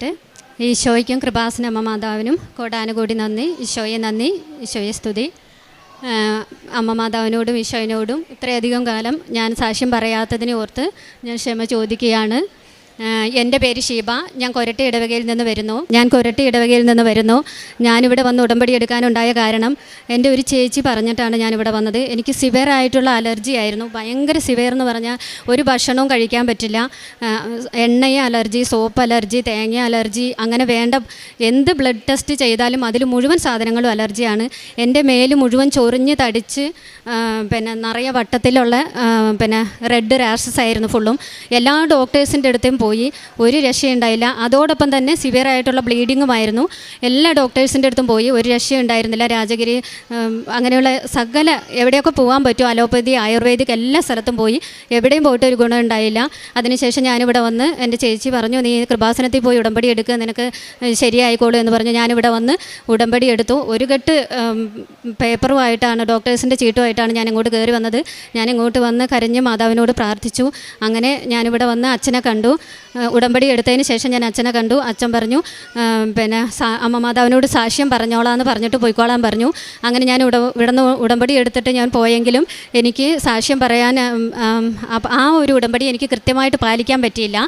പ്രാർത്ഥിക്കട്ടെ ഈശോയ്ക്കും കൃപാസനമ്മ മാതാവിനും കോടാനുകൂടി നന്ദി. ഈശോയെ നന്ദി. ഈശോയെ സ്തുതി. അമ്മ മാതാവിനോടും ഈശോയിനോടും ഇത്രയധികം കാലം ഞാൻ സാക്ഷ്യം പറയാത്തതിനെ ഓർത്ത് ഞാൻ ക്ഷമ ചോദിക്കുകയാണ്. എന്റെ പേര് ഷീബ. ഞാൻ കൊരട്ടി ഇടവകയിൽ നിന്ന് വരുന്നു. ഞാൻ കൊരട്ടി ഇടവകയിൽ നിന്ന് വരുന്നു. ഞാനിവിടെ വന്ന് ഉടമ്പടി എടുക്കാനുണ്ടായ കാരണം എന്റെ ഒരു ചേച്ചി പറഞ്ഞിട്ടാണ് ഞാനിവിടെ വന്നത്. എനിക്ക് സിവിയർ ആയിട്ടുള്ള അലർജി ആയിരുന്നു. ഭയങ്കര സിവിയർ എന്ന് പറഞ്ഞാൽ ഒരു ഭക്ഷണവും കഴിക്കാൻ പറ്റില്ല. എണ്ണയെ അലർജി സോപ്പ് അലർജി തേങ്ങ അലർജി അങ്ങനെ വേണ്ട എന്ത് ബ്ലഡ് ടെസ്റ്റ് ചെയ്താലും അതിൽ മുഴുവൻ സാധനങ്ങളും അലർജിയാണ് എന്റെ മേൽ മുഴുവൻ ചൊറിഞ്ഞ് തടിച്ച് പിന്നെ നിറയെ വട്ടത്തിലുള്ള പിന്നെ റെഡ് റാഷസ് ആയിരുന്നു ഫുള്ളും എല്ലാ ഡോക്ടേഴ്സിന്റെ അടുത്തും പോയി ഒരു രക്ഷയുണ്ടായില്ല. അതോടൊപ്പം തന്നെ സിവിയർ ആയിട്ടുള്ള ബ്ലീഡിങ്ങുമായിരുന്നു. എല്ലാ ഡോക്ടേഴ്സിന്റെ അടുത്തും പോയി ഒരു രക്ഷയുണ്ടായിരുന്നില്ല. രാജഗിരി അങ്ങനെയുള്ള സകല എവിടെയൊക്കെ പോകാൻ പറ്റുമോ അലോപ്പതി ആയുർവേദിക് എല്ലാ സ്ഥലത്തും പോയി. എവിടെയും പോയിട്ട് ഒരു ഗുണം ഉണ്ടായില്ല. അതിനുശേഷം ഞാനിവിടെ വന്ന് എന്റെ ചേച്ചി പറഞ്ഞു നീ കൃപാസനത്തിൽ പോയി ഉടമ്പടി എടുക്കുക നിനക്ക് ശരിയായിക്കോളൂ എന്ന് പറഞ്ഞ് ഞാനിവിടെ വന്ന് ഉടമ്പടി എടുത്തു. ഒരു കെട്ട് പേപ്പറുമായിട്ടാണ് ഡോക്ടേഴ്സിന്റെ ചീട്ടുമായിട്ടാണ് ഞാൻ ഇങ്ങോട്ട് കയറി വന്നത്. ഞാൻ ഇങ്ങോട്ട് വന്ന് കരഞ്ഞ് മാതാവിനോട് പ്രാർത്ഥിച്ചു. അങ്ങനെ ഞാനിവിടെ വന്ന് അച്ഛനെ കണ്ടു. ഉടമ്പടി എടുത്തതിന് ശേഷം ഞാൻ അച്ഛനെ കണ്ടു. അച്ഛൻ പറഞ്ഞു പിന്നെ അമ്മ മാതാവിനോട് സാക്ഷ്യം പറഞ്ഞോളാം എന്ന് പറഞ്ഞിട്ട് പോയിക്കോളാൻ പറഞ്ഞു. അങ്ങനെ ഞാൻ ഉട ഇവിടുന്ന് ഉടമ്പടി എടുത്തിട്ട് ഞാൻ പോയെങ്കിലും എനിക്ക് സാക്ഷ്യം പറയാൻ ആ ഒരു ഉടമ്പടി എനിക്ക് കൃത്യമായിട്ട് പാലിക്കാൻ പറ്റിയില്ല.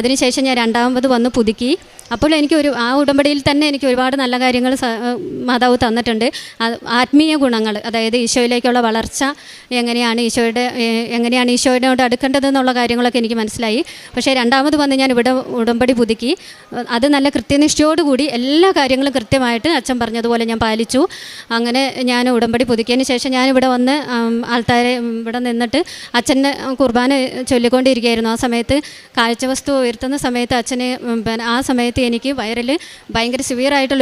അതിനുശേഷം ഞാൻ രണ്ടാമത് വന്ന് പുതുക്കി. അപ്പോൾ എനിക്ക് ഒരു ആ ഉടമ്പടിയിൽ തന്നെ എനിക്ക് ഒരുപാട് നല്ല കാര്യങ്ങൾ മാതാവ് തന്നിട്ടുണ്ട്. ആത്മീയ ഗുണങ്ങൾ അതായത് ഈശോയിലേക്കുള്ള വളർച്ച എങ്ങനെയാണ് ഈശോയുടെ എങ്ങനെയാണ് ഈശോയോട് അടുക്കേണ്ടതെന്നുള്ള കാര്യങ്ങളൊക്കെ എനിക്ക് മനസ്സിലായി. പക്ഷേ രണ്ടാമത് വന്ന് ഞാൻ ഇവിടെ ഉടമ്പടി പുതുക്കി. അത് നല്ല കൃത്യനിഷ്ഠയോടുകൂടി എല്ലാ കാര്യങ്ങളും കൃത്യമായിട്ട് അച്ഛൻ പറഞ്ഞതുപോലെ ഞാൻ പാലിച്ചു. അങ്ങനെ ഞാൻ ഉടമ്പടി പുതുക്കിയതിന് ശേഷം ഞാൻ ഇവിടെ വന്ന് ആൾക്കാരെ ഇവിടെ നിന്നിട്ട് അച്ഛനെ കുർബാന ചൊല്ലിക്കൊണ്ടിരിക്കുകയായിരുന്നു. ആ സമയത്ത് കാഴ്ചവസ്തു ഉയർത്തുന്ന സമയത്ത് അച്ഛന് ആ സമയത്ത് എനിക്ക് വയറിൽ ഭയങ്കര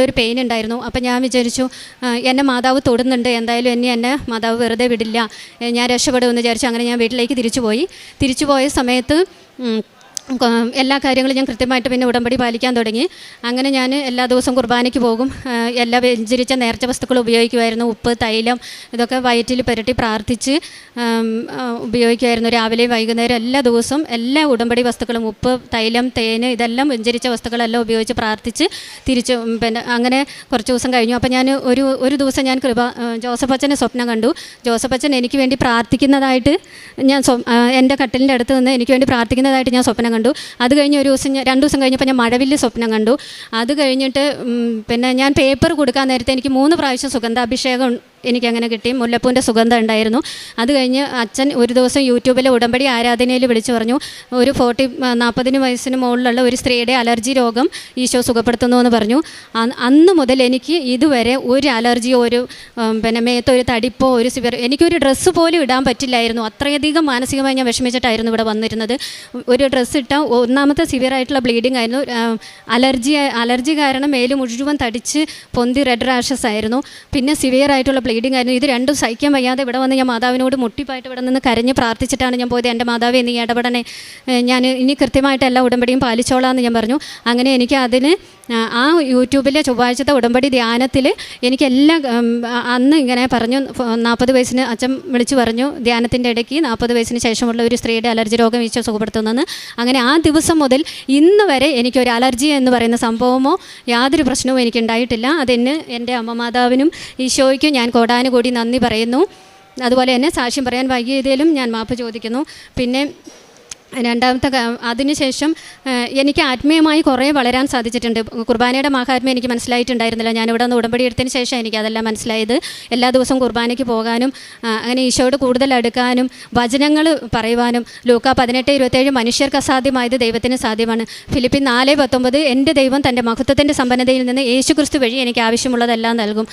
ഒരു പെയിൻ ഉണ്ടായിരുന്നു. അപ്പം ഞാൻ വിചാരിച്ചു എന്നെ മാതാവ് തൊടുന്നുണ്ട്. എന്തായാലും എന്നെ എന്നെ മാതാവ് വെറുതെ വിടില്ല. ഞാൻ രക്ഷപ്പെടുമെന്ന് വിചാരിച്ചു. അങ്ങനെ ഞാൻ വീട്ടിലേക്ക് തിരിച്ചു പോയി തിരിച്ചു പോയ സമയത്ത് എല്ലാ കാര്യങ്ങളും ഞാൻ കൃത്യമായിട്ട് പിന്നെ ഉടമ്പടി പാലിക്കാൻ തുടങ്ങി. അങ്ങനെ ഞാൻ എല്ലാ ദിവസവും കുർബാനയ്ക്ക് പോകും. എല്ലാ വ്യഞ്ചരിച്ച നേർച്ച വസ്തുക്കൾ ഉപയോഗിക്കുമായിരുന്നു ഉപ്പ് തൈലം ഇതൊക്കെ വയറ്റിൽ പുരട്ടി പ്രാർത്ഥിച്ച് ഉപയോഗിക്കുമായിരുന്നു രാവിലെ വൈകുന്നേരം എല്ലാ ദിവസവും എല്ലാ ഉടമ്പടി വസ്തുക്കളും ഉപ്പ് തൈലം തേന് ഇതെല്ലാം വ്യഞ്ചരിച്ച വസ്തുക്കളെല്ലാം ഉപയോഗിച്ച് പ്രാർത്ഥിച്ച് തിരിച്ച് പിന്നെ അങ്ങനെ കുറച്ച് ദിവസം കഴിഞ്ഞു. അപ്പോൾ ഞാൻ ഒരു ഒരു ദിവസം ഞാൻ കൃപ ജോസഫ് അച്ഛനെ സ്വപ്നം കണ്ടു. ജോസഫ് അച്ഛൻ എനിക്ക് വേണ്ടി പ്രാർത്ഥിക്കുന്നതായിട്ട് ഞാൻ എന്റെ കട്ടിലിന്റെ അടുത്ത് നിന്ന് എനിക്ക് വേണ്ടി പ്രാർത്ഥിക്കുന്നതായിട്ട് ഞാൻ സ്വപ്നം കണ്ടു. അത് കഴിഞ്ഞ് ഒരു ദിവസം രണ്ട് ദിവസം കഴിഞ്ഞപ്പോൾ ഞാൻ മഴവില്ല് സ്വപ്നം കണ്ടു. അത് കഴിഞ്ഞിട്ട് പിന്നെ ഞാൻ പേപ്പർ കൊടുക്കാൻ നേരത്തെ എനിക്ക് മൂന്ന് പ്രാവശ്യം സുഗന്ധാഭിഷേകം എനിക്കങ്ങനെ കിട്ടി. മുല്ലപ്പൂവിന്റെ സുഗന്ധം ഉണ്ടായിരുന്നു. അത് കഴിഞ്ഞ് അച്ഛൻ ഒരു ദിവസം യൂട്യൂബിലെ ഉടമ്പടി ആരാധനയിൽ വിളിച്ചു പറഞ്ഞു ഒരു ഫോർട്ടി നാൽപ്പതിന് വയസ്സിന് മുകളിലുള്ള ഒരു സ്ത്രീയുടെ അലർജി രോഗം ഈശോ സുഖപ്പെടുത്തുന്നു എന്ന് പറഞ്ഞു. അന്ന് മുതൽ എനിക്ക് ഇതുവരെ ഒരു അലർജിയോ ഒരു പിന്നെ മേത്തോ ഒരു തടിപ്പോ ഒരു സിവർ എനിക്കൊരു ഡ്രസ്സ് പോലും ഇടാൻ പറ്റില്ലായിരുന്നു. അത്രയധികം മാനസികമായി ഞാൻ വിഷമിച്ചിട്ടായിരുന്നു ഇവിടെ വന്നിരുന്നത്. ഒരു ഡ്രസ്സ് ഇട്ടാൽ ഒന്നാമത്തെ സിവിയർ ആയിട്ടുള്ള ബ്ലീഡിംഗ് ആയിരുന്നു. അലർജി അലർജി കാരണം മേൽ മുഴുവൻ തടിച്ച് പൊന്തി റെഡ് റാഷസ് ആയിരുന്നു. പിന്നെ സിവിയർ ആയിട്ടുള്ള ബ്ലീഡിംഗ് ആയിരുന്നു. ഇത് രണ്ടും സഹിക്കാൻ വയ്യാതെ ഇവിടെ വന്ന് ഞാൻ മാതാവിനോട് മുട്ടിപ്പായിട്ട് ഇവിടെ നിന്ന് കരഞ്ഞ് പ്രാർത്ഥിച്ചിട്ടാണ് ഞാൻ പോയത്. എന്റെ മാതാവേ നീ ഇടപെടണേ. ഞാൻ ഇനി കൃത്യമായിട്ട് എല്ലാ ഉടമ്പടിയും പാലിച്ചോളാം എന്ന് ഞാൻ പറഞ്ഞു. അങ്ങനെ എനിക്ക് അതിന് ആ, യൂട്യൂബിലെ ചൊവ്വാഴ്ചത്തെ ഉടമ്പടി ധ്യാനത്തിൽ എനിക്കെല്ലാം അന്ന് ഇങ്ങനെ പറഞ്ഞു നാൽപ്പത് വയസ്സിന് അച്ഛൻ വിളിച്ചു പറഞ്ഞു ധ്യാനത്തിന്റെ ഇടയ്ക്ക് നാൽപ്പത് വയസ്സിന് ശേഷമുള്ള ഒരു സ്ത്രീയുടെ അലർജി രോഗം ഈശോ സുഖപ്പെടുത്തുന്നെന്ന്. അങ്ങനെ ആ ദിവസം മുതൽ ഇന്ന് വരെ എനിക്കൊരു അലർജി എന്ന് പറയുന്ന സംഭവമോ യാതൊരു പ്രശ്നവും എനിക്കുണ്ടായിട്ടില്ല. അതിന് എന്റെ അമ്മ മാതാവിനും ഈശോയ്ക്കും ഞാൻ കോടാനുകൂടി നന്ദി പറയുന്നു. അതുപോലെ തന്നെ സാക്ഷ്യം പറയാൻ വൈകിയതിലും ഞാൻ മാപ്പ് ചോദിക്കുന്നു. പിന്നെ രണ്ടാമത്തെ അതിനുശേഷം എനിക്ക് ആത്മീയമായി കുറേ വളരാൻ സാധിച്ചിട്ടുണ്ട്. കുർബാനയുടെ മഹാത്മ്യം എനിക്ക് മനസ്സിലായിട്ടുണ്ടായിരുന്നില്ല. ഞാനിവിടെ നിന്ന് ഉടമ്പടി എടുത്തതിന് ശേഷം എനിക്ക് അതെല്ലാം മനസ്സിലായത് എല്ലാ ദിവസവും കുർബാനയ്ക്ക് പോകാനും അങ്ങനെ ഈശോയോട് കൂടുതൽ അടുക്കാനും വചനങ്ങൾ പറയുവാനും ലൂക്ക പതിനെട്ട് ഇരുപത്തേഴ് മനുഷ്യർക്ക് അസാധ്യമായത് ദൈവത്തിന് സാധ്യമാണ്. ഫിലിപ്പിൻ നാല് പത്തൊമ്പത് എന്റെ ദൈവം തന്റെ മഹത്വത്തിന്റെ സമ്പന്നതയിൽ നിന്ന് യേശു ക്രിസ്തു വഴി എനിക്ക് ആവശ്യമുള്ളതെല്ലാം നൽകും.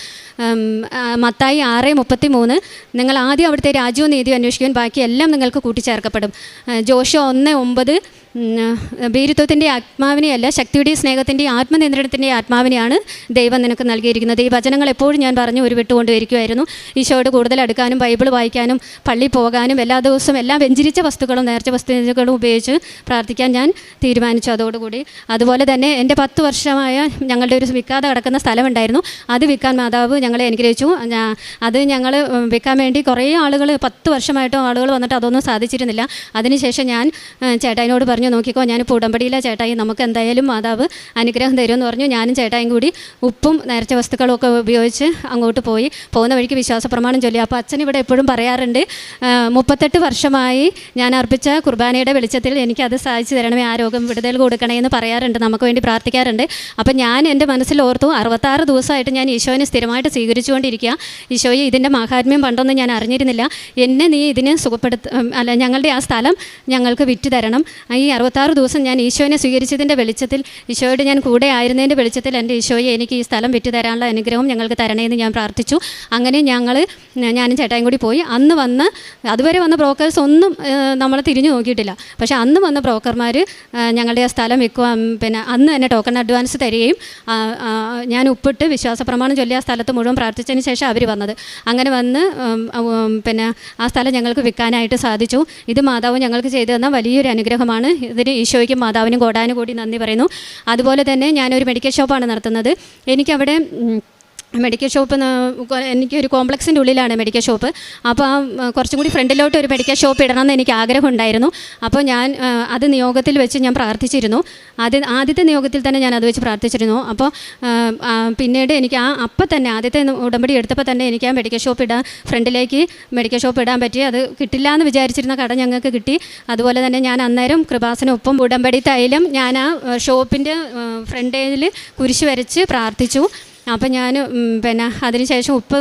മത്തായി ആറ് മുപ്പത്തി മൂന്ന് നിങ്ങൾ ആദ്യം അവിടുത്തെ രാജ്യവും നീതിയും അന്വേഷിക്കുവാൻ ബാക്കി എല്ലാം നിങ്ങൾക്ക് കൂട്ടിച്ചേർക്കപ്പെടും. ജോഷോ ഒന്ന് ഒമ്പത് ഭീരുത്വത്തിന്റെ ആത്മാവിനെയല്ല ശക്തിയുടെയും സ്നേഹത്തിന്റെയും ആത്മനിയന്ത്രണത്തിന്റെയും ആത്മാവിനെയാണ് ദൈവം നിനക്ക് നൽകിയിരിക്കുന്നത്. ഈ വചനങ്ങൾ എപ്പോഴും ഞാൻ പറഞ്ഞു ഉരുവിട്ടുകൊണ്ടിരിക്കുമായിരുന്നു ഈശോയോട് കൂടുതൽ അടുക്കാനും ബൈബിൾ വായിക്കാനും പള്ളി പോകാനും എല്ലാ ദിവസവും എല്ലാ വെഞ്ചിരിച്ച വസ്തുക്കളും നേർച്ച വസ്തുക്കളും ഉപയോഗിച്ച് പ്രാർത്ഥിക്കാൻ ഞാൻ തീരുമാനിച്ചു അതോടുകൂടി. അതുപോലെ തന്നെ എന്റെ പത്ത് വർഷമായ ഞങ്ങളുടെ ഒരു വിൽക്കാതെ കിടക്കുന്ന സ്ഥലമുണ്ടായിരുന്നു. അത് വിൽക്കാൻ മാതാവ് ഞങ്ങളെ അനുഗ്രഹിച്ചു. അത് ഞങ്ങൾ വിൽക്കാൻ വേണ്ടി കുറേ ആളുകൾ പത്ത് വർഷമായിട്ടും ആളുകൾ വന്നിട്ട് അതൊന്നും സാധിച്ചിരുന്നില്ല. അതിനുശേഷം ഞാൻ ചേട്ടായിനോട് പറഞ്ഞു പറഞ്ഞു നോക്കിക്കോ ഞാനിപ്പോൾ ഉടമ്പടിയിലെ ചേട്ടായി. നമുക്ക് എന്തായാലും മാതാവ് അനുഗ്രഹം തരുമെന്ന് പറഞ്ഞു. ഞാനും ചേട്ടായും കൂടി ഉപ്പും നേരത്തെ വസ്തുക്കളൊക്കെ ഉപയോഗിച്ച് അങ്ങോട്ട് പോയി. പോകുന്ന വഴിക്ക് വിശ്വാസ പ്രമാണം ചൊല്ലി. അപ്പോൾ അച്ഛൻ ഇവിടെ എപ്പോഴും പറയാറുണ്ട് "ആ, മുപ്പത്തെട്ട് വർഷമായി ഞാൻ അർപ്പിച്ച കുർബാനയുടെ വെളിച്ചത്തിൽ എനിക്കത് സാധിച്ചു തരണമേ. ആ രോഗം വിടുതൽ കൊടുക്കണേ എന്ന് പറയാറുണ്ട്. നമുക്ക് വേണ്ടി പ്രാർത്ഥിക്കാറുണ്ട്. അപ്പം ഞാൻ എന്റെ മനസ്സിൽ ഓർത്തു അറുപത്താറ് ദിവസമായിട്ട് ഞാൻ ഈശോനെ സ്ഥിരമായിട്ട് സ്വീകരിച്ചുകൊണ്ടിരിക്കുക. ഈശോയെ ഇതിന്റെ മഹാത്മ്യം പണ്ടൊന്നും ഞാൻ അറിഞ്ഞിരുന്നില്ല. എന്നെ നീ ഇതിനെ സുഖപ്പെടുത്ത അല്ല ഞങ്ങളുടെ ആ സ്ഥലം ഞങ്ങൾക്ക് വിറ്റ് തരണം. ഈ അറുപത്താറ് ദിവസം ഞാൻ ഈശോനെ സ്വീകരിച്ചതിന്റെ വെളിച്ചത്തിൽ ഈശോയോട് ഞാൻ കൂടെ ആയിരുന്നതിന്റെ വെളിച്ചത്തിൽ എന്റെ ഈശോയെ എനിക്ക് ഈ സ്ഥലം വിറ്റ് തരാനുള്ള അനുഗ്രഹം ഞങ്ങൾക്ക് തരണേന്ന് ഞാൻ പ്രാർത്ഥിച്ചു. അങ്ങനെ ഞങ്ങൾ ഞാനും ചേട്ടായും കൂടി പോയി. അന്ന് വന്ന് അതുവരെ വന്ന ബ്രോക്കേഴ്സ് ഒന്നും നമ്മൾ തിരിഞ്ഞു നോക്കിയിട്ടില്ല. പക്ഷേ അന്ന് വന്ന ബ്രോക്കർമാർ ഞങ്ങളുടെ ആ സ്ഥലം വെക്കുക പിന്നെ അന്ന് തന്നെ ടോക്കൺ അഡ്വാൻസ് തരികയും ഞാൻ ഉപ്പിട്ട് വിശ്വാസ പ്രമാണം ചൊല്ലി ആ സ്ഥലത്ത് മുഴുവൻ പ്രാർത്ഥിച്ചതിന് ശേഷം അവർ വന്നത്. അങ്ങനെ വന്ന് പിന്നെ ആ സ്ഥലം ഞങ്ങൾക്ക് വിൽക്കാനായിട്ട് സാധിച്ചു. ഇത് മാതാവ് ഞങ്ങൾക്ക് ചെയ്തു തന്ന വലിയൊരു അനുഗ്രഹമാണ്. ഇതിന് ഈശോയ്ക്കും മാതാവിനും കോടാനും കൂടി നന്ദി പറയുന്നു. അതുപോലെ തന്നെ ഞാനൊരു മെഡിക്കൽ ഷോപ്പാണ് നടത്തുന്നത്. എനിക്കവിടെ മെഡിക്കൽ ഷോപ്പ് എനിക്കൊരു കോംപ്ലക്സിന്റെ ഉള്ളിലാണ് മെഡിക്കൽ ഷോപ്പ്. അപ്പോൾ ആ കുറച്ചും കൂടി ഫ്രണ്ടിലോട്ട് ഒരു മെഡിക്കൽ ഷോപ്പ് ഇടണമെന്ന് എനിക്ക് ആഗ്രഹമുണ്ടായിരുന്നു. അപ്പോൾ ഞാൻ അത് നിയോഗത്തിൽ വെച്ച് ഞാൻ പ്രാർത്ഥിച്ചിരുന്നു. ആദ്യ ആദ്യത്തെ നിയോഗത്തിൽ തന്നെ ഞാൻ അത് വെച്ച് പ്രാർത്ഥിച്ചിരുന്നു. അപ്പോൾ പിന്നീട് എനിക്ക് ആ അപ്പം തന്നെ ആദ്യത്തെ ഉടമ്പടി എടുത്തപ്പോൾ തന്നെ എനിക്ക് ആ മെഡിക്കൽ ഷോപ്പ് ഇടാൻ ഫ്രണ്ടിലേക്ക് മെഡിക്കൽ ഷോപ്പ് ഇടാൻ പറ്റി. അത് കിട്ടില്ല എന്ന് വിചാരിച്ചിരുന്ന കട ഞങ്ങൾക്ക് കിട്ടി. അതുപോലെ തന്നെ ഞാൻ അന്നേരം കൃപാസനൊപ്പം ഉടമ്പടി തൈലം ഞാൻ ആ ഷോപ്പിന്റെ ഫ്രണ്ടേജിൽ കുരിശ് വരച്ച് പ്രാർത്ഥിച്ചു. അപ്പം ഞാൻ പിന്നെ അതിനുശേഷം ഉപ്പ്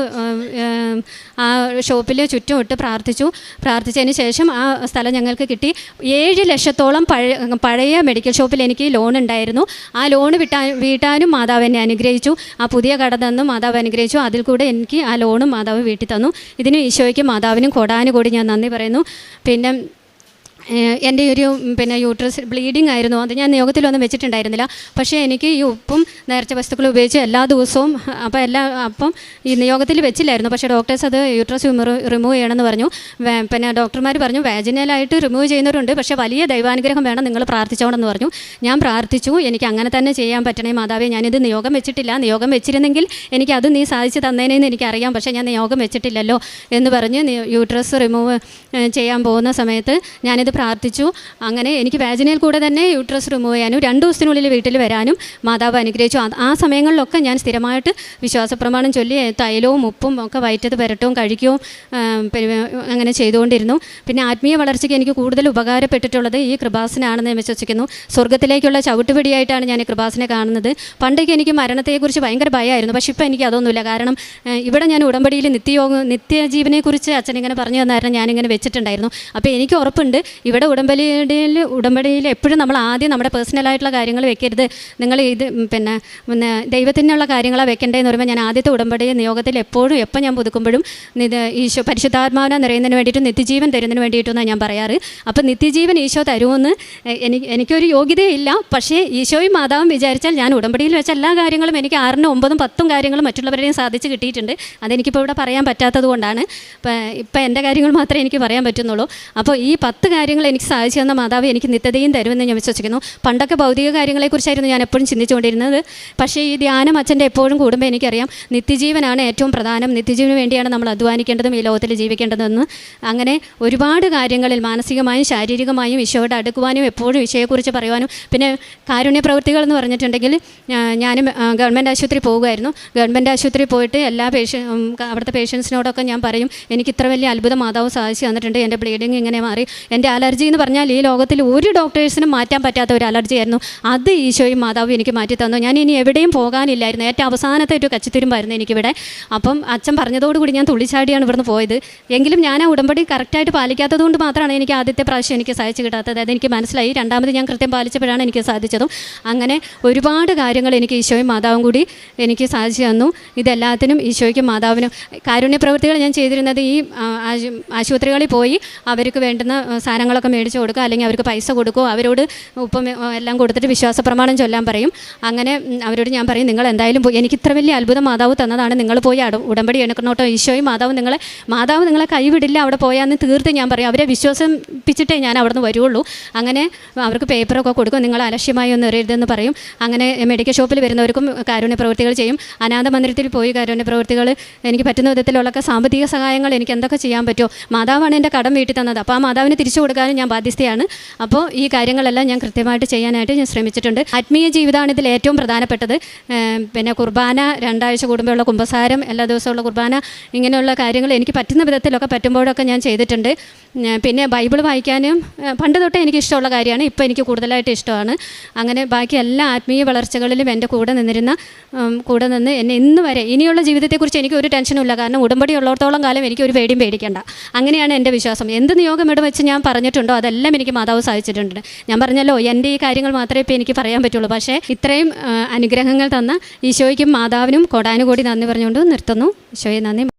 ആ ഷോപ്പിൽ ചുറ്റും ഇട്ട് പ്രാർത്ഥിച്ചു. പ്രാർത്ഥിച്ചതിന് ശേഷം ആ സ്ഥലം ഞങ്ങൾക്ക് കിട്ടി. ഏഴ് ലക്ഷത്തോളം പഴയ പഴയ മെഡിക്കൽ ഷോപ്പിൽ എനിക്ക് ലോൺ ഉണ്ടായിരുന്നു. ആ ലോൺ വിട്ടാ വീട്ടാനും മാതാവ് എന്നെ അനുഗ്രഹിച്ചു. ആ പുതിയ കട തന്നു മാതാവ് അനുഗ്രഹിച്ചു. അതിൽ കൂടെ എനിക്ക് ആ ലോണും മാതാവ് വീട്ടിൽ തന്നു. ഇതിന് ഈശോയ്ക്കും മാതാവിനും കൊടാനും കൂടി ഞാൻ നന്ദി പറയുന്നു. പിന്നെ എന്റെ ഒരു പിന്നെ യൂട്രസ് ബ്ലീഡിങ് ആയിരുന്നു. അത് ഞാൻ നിയോഗത്തിൽ ഒന്നും വെച്ചിട്ടുണ്ടായിരുന്നില്ല. പക്ഷേ എനിക്ക് ഈ ഉപ്പും നേർച്ച വസ്തുക്കളും ഉപയോഗിച്ച് എല്ലാ ദിവസവും അപ്പോൾ എല്ലാ അപ്പം ഈ നിയോഗത്തിൽ വെച്ചില്ലായിരുന്നു. പക്ഷേ ഡോക്ടേഴ്സ് അത് യൂട്രസ് റിമൂവ് ചെയ്യണമെന്ന് പറഞ്ഞു. പിന്നെ ഡോക്ടർമാർ പറഞ്ഞു വാജിനലായിട്ട് റിമൂവ് ചെയ്യുന്നവരുണ്ട്. പക്ഷേ വലിയ ദൈവാനുഗ്രഹം വേണം. നിങ്ങൾ പ്രാർത്ഥിച്ചോണമെന്ന് പറഞ്ഞു. ഞാൻ പ്രാർത്ഥിച്ചു. എനിക്ക് അങ്ങനെ തന്നെ ചെയ്യാൻ പറ്റണേ മാതാവേ. ഞാനിത് നിയോഗം വെച്ചിട്ടില്ല. നിയോഗം വെച്ചിരുന്നെങ്കിൽ എനിക്ക് അത് നീ സാധിച്ചു തന്നേനെന്ന് എനിക്കറിയാം. പക്ഷേ ഞാൻ നിയോഗം വെച്ചിട്ടില്ലല്ലോ എന്ന് പറഞ്ഞ് യൂട്രസ് റിമൂവ് ചെയ്യാൻ പോകുന്ന സമയത്ത് ഞാനിത് പ്രാർത്ഥിച്ചു. അങ്ങനെ എനിക്ക് വാജിനയിൽ കൂടെ തന്നെ യൂട്രസ് റിമൂവ് ചെയ്യാനും രണ്ട് ദിവസത്തിനുള്ളിൽ വീട്ടിൽ വരാനും മാതാവ് അനുഗ്രഹിച്ചു. ആ സമയങ്ങളിലൊക്കെ ഞാൻ സ്ഥിരമായിട്ട് വിശ്വാസപ്രമാണം ചൊല്ലി തൈലവും ഉപ്പും ഒക്കെ വയറ്റത് പുരട്ടവും കഴിക്കുകയും അങ്ങനെ ചെയ്തുകൊണ്ടിരുന്നു. പിന്നെ ആത്മീയ വളർച്ചയ്ക്ക് എനിക്ക് കൂടുതൽ ഉപകാരപ്പെട്ടിട്ടുള്ളത് ഈ കൃപാസനാണെന്ന് ഞാൻ വിശ്വസിക്കുന്നു സ്വർഗത്തിലേക്കുള്ള ചവിട്ടുപടിയായിട്ടാണ് ഞാൻ ഈ കൃപാസനെ കാണുന്നത്. പണ്ടൊക്കെ എനിക്ക് മരണത്തെക്കുറിച്ച് ഭയങ്കര ഭയമായിരുന്നു പക്ഷേ ഇപ്പം എനിക്ക് അതൊന്നുമില്ല. കാരണം ഇവിടെ ഞാൻ ഉടമ്പടിയിൽ നിത്യയോഗ നിത്യജീവനെക്കുറിച്ച് അച്ഛൻ ഇങ്ങനെ പറഞ്ഞു തന്നായിരുന്നു. ഞാനിങ്ങനെ വെച്ചിട്ടുണ്ടായിരുന്നു. അപ്പോൾ എനിക്ക് ഉറപ്പുണ്ട്. ഇവിടെ ഉടമ്പടിയിൽ ഉടമ്പടിയിൽ എപ്പോഴും നമ്മൾ ആദ്യം നമ്മുടെ പേഴ്സണലായിട്ടുള്ള കാര്യങ്ങൾ വെക്കരുത്. നിങ്ങൾ ഇത് പിന്നെ ദൈവത്തിനുള്ള കാര്യങ്ങളാണ് വെക്കേണ്ടതെന്ന് പറയുമ്പോൾ ഞാൻ ആദ്യത്തെ ഉടമ്പടി നിയോഗത്തിൽ എപ്പോഴും എപ്പോൾ ഞാൻ പുതുക്കുമ്പോഴും ഇത് ഈശോ പരിശുദ്ധാത്മാവിനെ നിറയുന്നതിന് വേണ്ടിയിട്ടും നിത്യജീവൻ തരുന്നതിന് വേണ്ടിയിട്ടെന്നാണ് ഞാൻ പറയാറ്. അപ്പം നിത്യജീവൻ ഈശോ തരുമെന്ന് എനിക്ക് എനിക്കൊരു യോഗ്യതയില്ല. പക്ഷേ ഈശോയും മാതാവും വിചാരിച്ചാൽ ഞാൻ ഉടമ്പടിയിൽ വെച്ച എല്ലാ കാര്യങ്ങളും എനിക്ക് ആറിനും ഒമ്പതും പത്തും കാര്യങ്ങളും മറ്റുള്ളവരുടെയും സാധിച്ച് കിട്ടിയിട്ടുണ്ട്. അതെനിക്കിപ്പോൾ ഇവിടെ പറയാൻ പറ്റാത്തത് കൊണ്ടാണ്. ഇപ്പം എന്റെ കാര്യങ്ങൾ മാത്രമേ എനിക്ക് പറയാൻ പറ്റുന്നുള്ളൂ. അപ്പോൾ ഈ പത്ത് കാര്യങ്ങൾ എനിക്ക് സാധിച്ചു തന്ന മാതാവ് എനിക്ക് നിത്യതയും തരുമെന്ന് ഞാൻ വിശ്വസിക്കുന്നു. പണ്ടൊക്കെ ഭൗതിക കാര്യങ്ങളെക്കുറിച്ചായിരുന്നു ഞാൻ എപ്പോഴും ചിന്തിച്ചുകൊണ്ടിരുന്നത്. പക്ഷേ ഈ ധ്യാനം അച്ഛന്റെ എപ്പോഴും കൂടുമ്പോൾ എനിക്കറിയാം. നിത്യജീവനാണ് ഏറ്റവും പ്രധാനം. നിത്യജീവന് വേണ്ടിയാണ് നമ്മൾ അധ്വാനിക്കേണ്ടതും ഈ ലോകത്തിൽ ജീവിക്കേണ്ടതെന്ന് അങ്ങനെ ഒരുപാട് കാര്യങ്ങളിൽ മാനസികമായും ശാരീരികമായും ഈശോയോട് അടുക്കുവാനും എപ്പോഴും ഈശോയെക്കുറിച്ച് പറയുവാനും പിന്നെ കാരുണ്യ പ്രവൃത്തികൾ എന്ന് പറഞ്ഞിട്ടുണ്ടെങ്കിൽ ഞാനും ഗവൺമെന്റ് ആശുപത്രി പോകുമായിരുന്നു. ഗവൺമെന്റ് ആശുപത്രി പോയിട്ട് എല്ലാ പേഷ്യ അവിടുത്തെ പേഷ്യൻസിനോടൊക്കെ ഞാൻ പറയും എനിക്ക് ഇത്ര വലിയ അത്ഭുത മാതാവ് സാധിച്ചു തന്നിട്ടുണ്ട്. എന്റെ ബ്ലീഡിങ് ഇങ്ങനെ മാറി. എന്റെ അലർജി എന്ന് പറഞ്ഞാൽ ഈ ലോകത്തിൽ ഒരു ഡോക്ടേഴ്സിനും മാറ്റാൻ പറ്റാത്ത ഒരു അലർജി ആയിരുന്നു. അത് ഈശോയും മാതാവും എനിക്ക് മാറ്റി തന്നു. ഞാൻ ഇനി എവിടെയും പോകാനില്ലായിരുന്നു. ഏറ്റവും അവസാനത്തെ ഒരു കച്ചിത്തുരുമ്പായിരുന്നു എനിക്കിവിടെ. അപ്പം അച്ഛൻ പറഞ്ഞതോടുകൂടി ഞാൻ തുള്ളിച്ചാടിയാണ് ഇവിടുന്ന് പോയത്. എങ്കിലും ഞാൻ ആ ഉടമ്പടി കറക്റ്റായിട്ട് പാലിക്കാത്തത് കൊണ്ട് മാത്രമാണ് എനിക്ക് ആദ്യത്തെ പ്രാവശ്യം എനിക്ക് സാധിച്ചു കിട്ടാത്തത്. എനിക്ക് മനസ്സിലായി. രണ്ടാമത് ഞാൻ കൃത്യം പാലിച്ചപ്പോഴാണ് എനിക്ക് സാധിച്ചതും. അങ്ങനെ ഒരുപാട് കാര്യങ്ങൾ എനിക്ക് ഈശോയും മാതാവും കൂടി എനിക്ക് സാധിച്ചു തന്നു. ഇതെല്ലാത്തിനും ഈശോയ്ക്കും മാതാവിനും കാരുണ്യ പ്രവൃത്തികൾ ഞാൻ ചെയ്തിരുന്നത് ഈ ആശുപത്രികളിൽ പോയി അവർക്ക് വേണ്ടുന്ന സാധനങ്ങളൊക്കെ മേടിച്ചു കൊടുക്കുക അല്ലെങ്കിൽ അവർക്ക് പൈസ കൊടുക്കുക അവരോട് ഉപ്പം എല്ലാം കൊടുത്തിട്ട് വിശ്വാസ പ്രമാണം ചൊല്ലാൻ പറയും. അങ്ങനെ അവരോട് ഞാൻ പറയും നിങ്ങൾ എന്തായാലും എനിക്ക് ഇത്ര വലിയ അത്ഭുതം മാതാവ് തന്നതാണ്. നിങ്ങൾ പോയി ഉടമ്പടി എടുക്കണോട്ടോ ഈശോയും മാതാവും നിങ്ങളെ മാതാവ് നിങ്ങളെ കൈവിടില്ല അവിടെ പോയാന്ന് തീർത്ത് ഞാൻ പറയും. അവരെ വിശ്വസിപ്പിച്ചിട്ടേ ഞാൻ അവിടെ നിന്ന് വരുള്ളൂ. അങ്ങനെ അവർക്ക് പേപ്പറൊക്കെ കൊടുക്കും നിങ്ങൾ അലക്ഷ്യമായി ഒന്നും എറിയരുതെന്ന് പറയും. അങ്ങനെ മെഡിക്കൽ ഷോപ്പിൽ വരുന്നവർക്കും കാരുണ്യ പ്രവൃത്തികൾ ചെയ്യും. അനാഥ മന്ദിരത്തിൽ പോയി കാരുണ്യ പ്രവൃത്തികൾ എനിക്ക് പറ്റുന്ന വിധത്തിലുള്ളൊക്കെ സാമ്പത്തിക സഹായങ്ങൾ എനിക്ക് എന്തൊക്കെ ചെയ്യാൻ പറ്റുമോ? മാതാവാണ് എന്റെ കടം വീട്ടിൽ തന്നത്. അപ്പോൾ ആ മാതാവിന് തിരിച്ചു കൊടുക്കാനും ഞാൻ ബാധ്യസ്ഥയാണ്. അപ്പോൾ ഈ കാര്യങ്ങളെല്ലാം ഞാൻ കൃത്യമായിട്ട് ചെയ്യാനായിട്ട് ഞാൻ ശ്രമിച്ചിട്ടുണ്ട്. ആത്മീയ ജീവിതമാണ് ഇതിൽ ഏറ്റവും പ്രധാനപ്പെട്ടത്. പിന്നെ കുർബാന രണ്ടാഴ്ച കൂടുമ്പോഴുള്ള കുമ്പസാരം എല്ലാ ദിവസമുള്ള കുർബാന ഇങ്ങനെയുള്ള കാര്യങ്ങൾ എനിക്ക് പറ്റുന്ന വിധത്തിലൊക്കെ പറ്റുമ്പോഴൊക്കെ ഞാൻ ചെയ്തിട്ടുണ്ട്. പിന്നെ ബൈബിൾ വായിക്കാനും പണ്ട് തൊട്ടേ എനിക്ക് ഇഷ്ടമുള്ള കാര്യമാണ്. ഇപ്പോൾ എനിക്ക് കൂടുതലായിട്ട് ഇഷ്ടമാണ്. അങ്ങനെ ബാക്കി എല്ലാ ആത്മീയ വളർച്ചകളിലും എന്റെ കൂടെ നിന്നിരുന്ന കൂടെ നിന്ന് എന്നെ ഇന്ന് വരെ ഇനിയുള്ള ജീവിതത്തെക്കുറിച്ച് എനിക്ക് ഒരു ടെൻഷനും ഇല്ല. കാരണം ഉടമ്പടി ഉള്ളിടത്തോളം കാലം എനിക്ക് ഒരു പേടിയും പേടിക്കേണ്ട. അങ്ങനെയാണ് എന്റെ വിശ്വാസം. എന്ത് നിയോഗം ഇവിടെ വെച്ച് ഞാൻ പറഞ്ഞിട്ടുണ്ടോ അതെല്ലാം എനിക്ക് മാതാവ് സാധിച്ചിട്ടുണ്ട്. ഞാൻ പറഞ്ഞല്ലോ എന്റെ ഈ കാര്യങ്ങൾ മാത്രമേ ഇപ്പോൾ എനിക്ക് പറയാൻ പറ്റുള്ളൂ. പക്ഷേ ഇത്രയും അനുഗ്രഹങ്ങൾ തന്ന ഈശോയ്ക്കും മാതാവിനും കൊടാനുകൂടി നന്ദി പറഞ്ഞുകൊണ്ട് നിർത്തുന്നു. ഈശോയെ നന്ദി.